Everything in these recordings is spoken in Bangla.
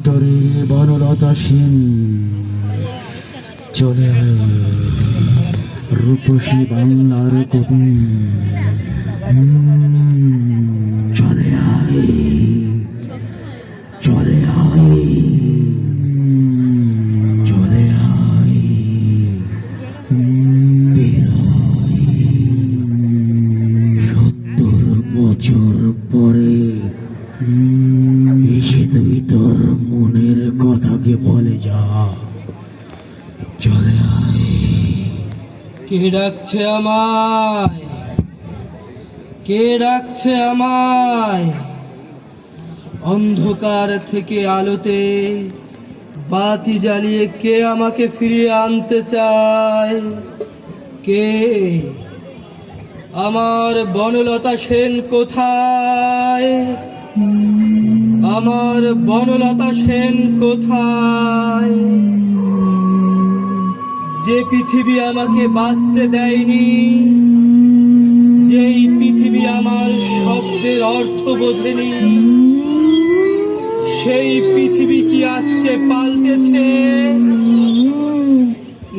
নাটোরের বনলতা সেন। চলে রূপসী বাংলার কবি। কথাকে বলে, যা, চলে আয়। কে ডাকছে আমায়? কে ডাকছে আমায়? অন্ধকার থেকে আলোতে বাতি জ্বালিয়ে কে আমাকে ফিরিয়ে আনতে চায়? কে? আমার বনলতা সেন কোথায়? আমার বনলতা সেন কোথায়? যে পৃথিবী আমাকে বাঁচতে দেয়নি যেই পৃথিবী আমার শব্দের অর্থ বোঝেনি, সেই পৃথিবী কি আজকে পাল্টেছে?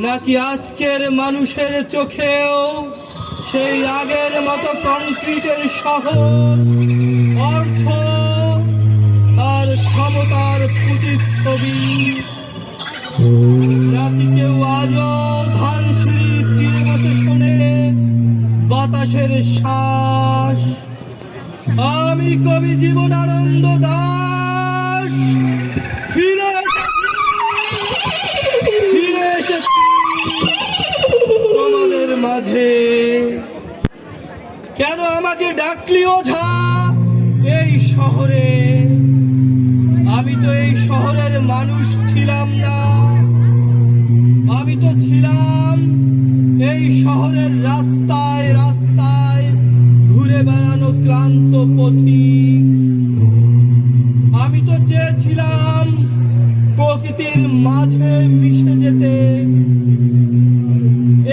নাকি আজকের মানুষের চোখেও সেই আগের মতো কংক্রিটের শহর অর্থ ক্ষমতার প্রতিচ্ছবি নাকি কেউ আজও ধানসিঁড়ির তীরে বসে শোনে। বাতাসের শ্বাস আমি কবি জীবনানন্দ দাস ফিরে ফিরে এসেছি। তোমাদের মাঝে কেন আমাকে ডাকলি ওঝা এই শহরে? আমি তো এই শহরের মানুষ ছিলাম না। আমি তো ছিলাম এই শহরের রাস্তায় রাস্তায় ঘুরে বেড়ানো ক্লান্ত পথিক। আমি তো চেয়েছিলাম প্রকৃতির মাঝে মিশে যেতে।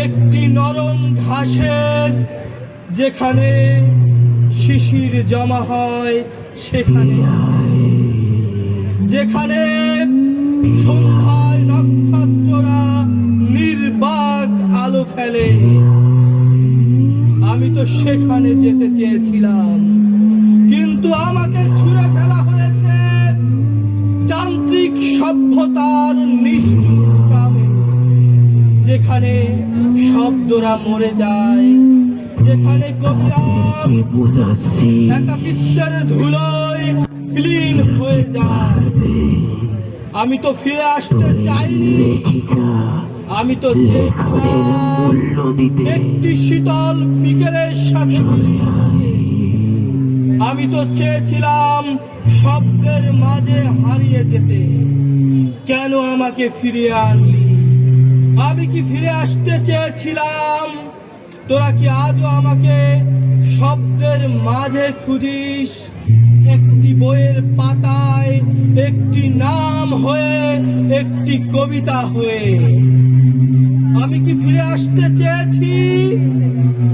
একটি নরম ঘাসের যেখানে শিশির জমা হয়, সেখানে যেখানে সন্ধ্যায় নক্ষত্ররা নির্বাক আলো ফেলে। আমি তো সেখানে যেতে চেয়েছিলাম। কিন্তু আমাকে ছুঁড়ে ফেলা হয়েছে যান্ত্রিক সভ্যতার নিষ্ঠুর গ্রামে যেখানে শব্দরা মরে যায় যেখানে কবিরা একাকিত্বের ধুলোয় আমি তো ফিরে আসতে চাইনি। আমি তো একটি শীতল বিকেলের সাথে। আমি তো চেয়েছিলাম শব্দের মাঝে হারিয়ে যেতে। কেন আমাকে ফিরিয়ে আনলি? আমি কি ফিরে আসতে চেয়েছিলাম? তোরা কি আজও আমাকে শব্দের মাঝে খুঁজিস? একটি বইয়ের পাতায় একটি নাম হয়ে একটি কবিতা হয়ে। আমি কি ফিরে আসতে চেয়েছি?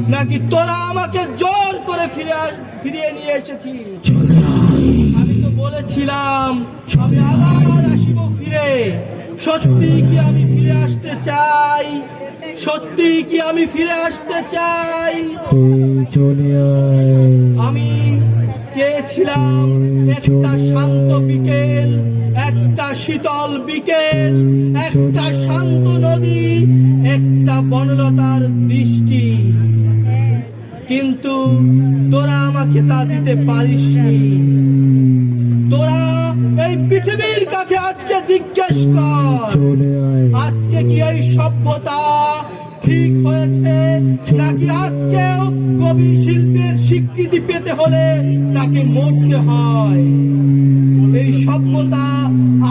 নাকি তোরা আমাকে জোর করে ফিরে ফিরিয়ে নিয়ে আয়। আমি তো বলেছিলাম আমি আবার আসিব ফিরে। সত্যি কি আমি ফিরে আসতে চাই? সত্যি কি আমি ফিরে আসতে চাই? চলে আমি চেয়েছিলাম একটা শান্ত বিকেল একটা শীতল বিকেল একটা শান্ত নদী একটা বনলতার দৃষ্টি। কিন্তু তোরা আমাকে তা দিতে পারিসনি। তোরা এই পৃথিবীর কাছে আজকে জিজ্ঞেস কর আজকে কি এই সভ্যতা ঠিক হয়েছে। নাকি আজকেও কবি শিল্পের স্বীকৃতি পেতে হলে তাকে মরতে হয়? এই সভ্যতা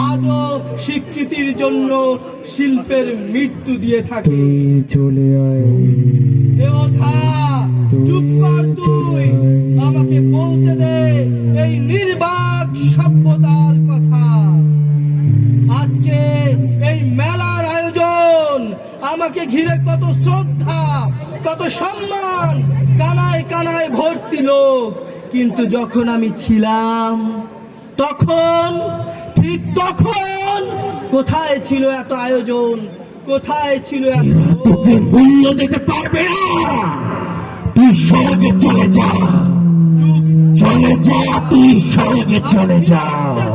আজও স্বীকৃতির জন্য শিল্পের মৃত্যু দিয়ে থাকে। চলে আয়। চুপ কর তুই। আমাকে বলতে দে এই নির্বাক সভ্যতার কথা আজকে এই মেলার আয়োজন আমাকে ঘিরে কত শ্রদ্ধা কত সম্মান কানায় কানায় ভর্তি লোক। কিন্তু যখন আমি ছিলাম তখন ঠিক তখন কোথায় ছিল এত আয়োজন? কোথায় ছিল এত তোকে মূল্য দিতে পারবে না। তুই স্বর্গে চলে যা। চলে যা তুই স্বর্গে চলে যা।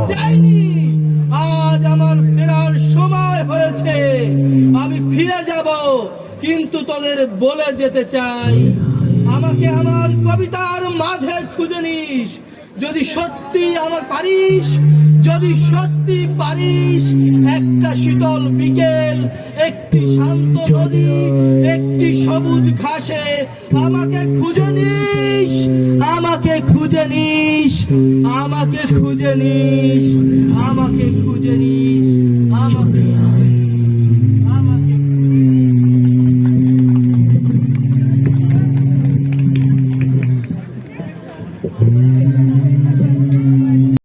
চাইনি। কিন্তু তোদের বলে যেতে চাই। আমাকে আমার কবিতার মাঝে খুঁজে নিস। যদি সত্যি আমার পারিস, যদি সত্যি পারিস, একটা শীতল বিকেল, একটি শান্ত নদী, একটি সবুজ ঘাসে আমাকে খুঁজে নিস, আমাকে খুঁজে নিস, আমাকে খুঁজে নিস, আমাকে খুঁজে